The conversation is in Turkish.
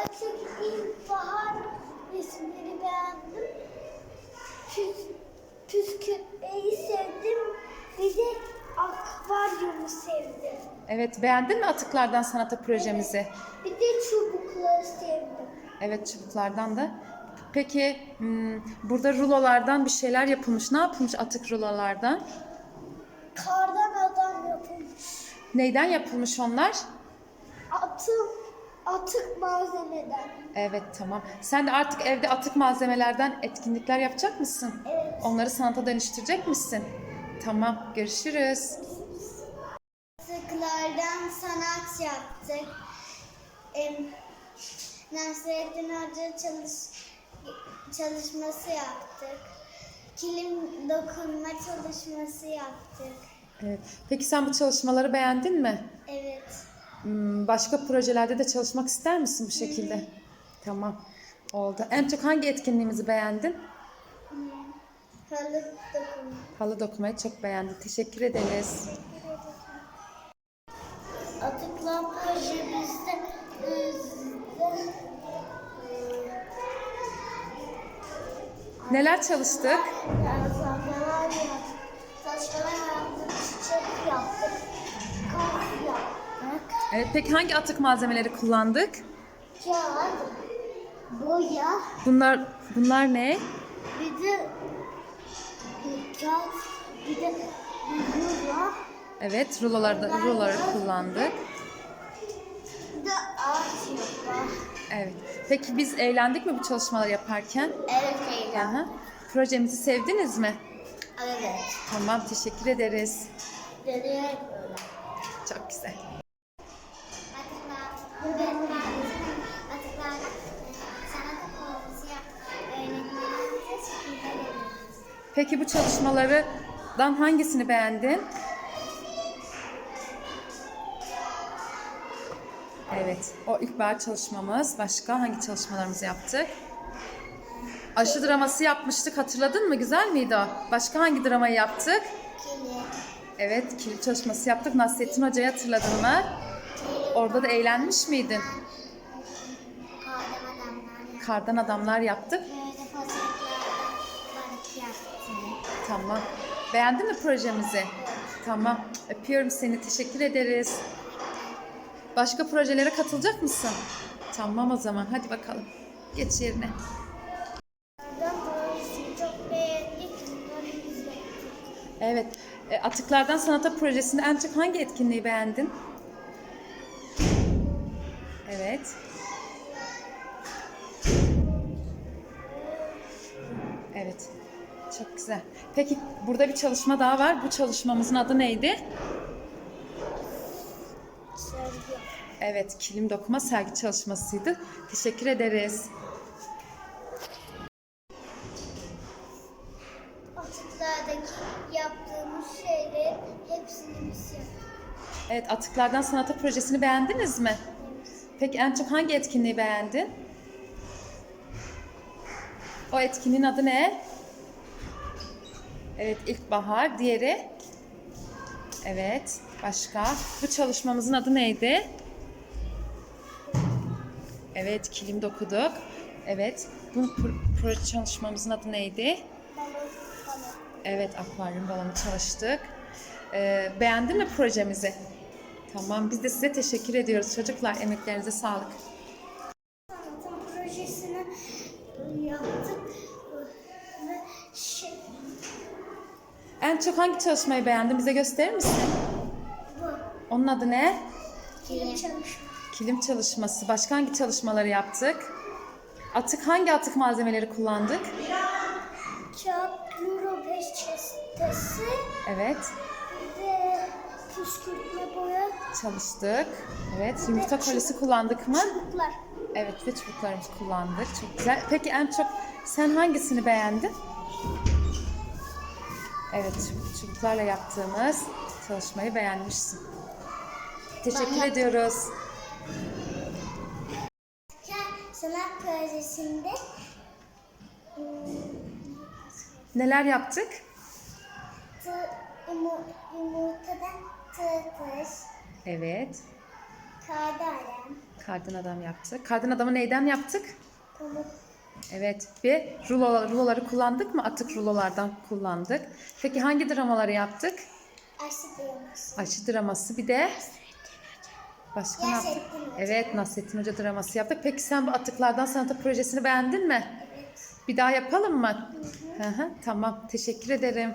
Atıklar Ana projesinde en çok ilkbahar resimleri beğendim. Püs, püskürtmeyi sevdim. Bir de akvaryumu sevdim. Evet beğendin mi atıklardan sanata projemizi? Bir de çubukları sevdim. Evet çubuklardan da. Peki hmm, burada rulolardan bir şeyler yapılmış. Ne yapılmış atık rulolardan? Kardan adam yapılmış. Neyden yapılmış onlar? Atık, atık malzemeden. Evet tamam. Sen de artık evde atık malzemelerden etkinlikler yapacak mısın? Evet. Onları sanata dönüştürecek misin? Tamam görüşürüz. Atıklardan sanat yaptık. Em, Nasrettin Hoca çalış, çalışması yaptık. Kilim dokunma çalışması yaptık. Evet. Peki sen bu çalışmaları beğendin mi? Evet. Hmm, Başka projelerde de çalışmak ister misin bu şekilde? Tamam. Oldu. En çok hangi etkinliğimizi beğendin? Halı dokunma. Halı dokumayı çok beğendim. Teşekkür ederiz. Atıklar projemizde Neler çalıştık? Yazanlar yaptık. Taşlar yaptık. Çiçek yaptık. Evet, peki hangi atık malzemeleri kullandık? Kağıt. Boya. Bunlar bunlar ne? Bir de kağıt. Bir de rulo. Evet, rulolarda ruloları kullandık. Bir de ağaç yapma. Evet. Peki biz eğlendik mi bu çalışmaları yaparken? Evet Leyla. Aha. Projemizi sevdiniz mi? Evet. Tamam, teşekkür ederiz. Böyle. Çok güzel. Peki bu çalışmalardan hangisini beğendin? Evet, o ilkbahar çalışmamız. Başka hangi çalışmalarımızı yaptık? Aşı draması yapmıştık, hatırladın mı? Güzel miydi o? Başka hangi dramayı yaptık? Kilit. Evet, kilit çalışması yaptık. Nasrettin Hoca'yı hatırladın mı? Orada da eğlenmiş miydin? Kardan adamlar yaptık. Tamam. Beğendin mi projemizi? Tamam. Öpüyorum seni. Teşekkür ederiz. Başka projelere katılacak mısın? Tamam o zaman. Hadi bakalım. Geç yerine. Evet. e, Atıklardan Sanata projesinde en çok hangi etkinliği beğendin? Evet. Evet. Çok güzel. Peki burada bir çalışma daha var. Bu çalışmamızın adı neydi? Sergi. Evet, kilim dokuma sergi çalışmasıydı. Teşekkür ederiz. Atıklardaki yaptığımız şeylerin hepsini biz yaptık. Evet, Atıklardan Sanata projesini beğendiniz mi? Peki en çok hangi etkinliği beğendin? O etkinliğin adı ne? Evet, ilkbahar. Diğeri? Evet, başka. Bu çalışmamızın adı neydi? Evet, kilim dokuduk. Evet, bu pro- proje çalışmamızın adı neydi? Evet, akvaryum balonu çalıştık. Ee, beğendin mi projemizi? Tamam, biz de size teşekkür ediyoruz çocuklar. Emeklerinize sağlık. Sanatın projesini yaptık ve şey, En çok hangi çalışmayı beğendin? Bize gösterir misin? bu Onun adı ne? kilim çalışma. Kilim çalışması. Başka hangi çalışmaları yaptık? Atık hangi atık malzemeleri kullandık? Kağıt euro peçetesi Evet, ve püskürtme boya çalıştık. Evet, yumurta kolisi kullandık mı? çubuklar. Evet ve çubuklarımızı kullandık. Çok güzel. Peki en çok sen hangisini beğendin? Evet, çub- çubuklarla yaptığımız çalışmayı beğenmişsin. Teşekkür yaptım. ediyoruz. Sanat projesinde Neler yaptık? tı, yumu, yumurtadan tırtış, Evet. Kağıdı alem. Kardan adam yaptık. Kardan adamı neyden yaptık? Pamuk. Evet ve rulo, ruloları kullandık mı? Atık rulolardan kullandık. Peki hangi dramaları yaptık? Aşı diyormuş. Aşı draması bir de başka ne yaptık? Evet Nasrettin Hoca draması yaptık. Peki sen bu atıklardan sanata projesini beğendin mi? Evet. Bir daha yapalım mı? Hı hı, tamam teşekkür ederim.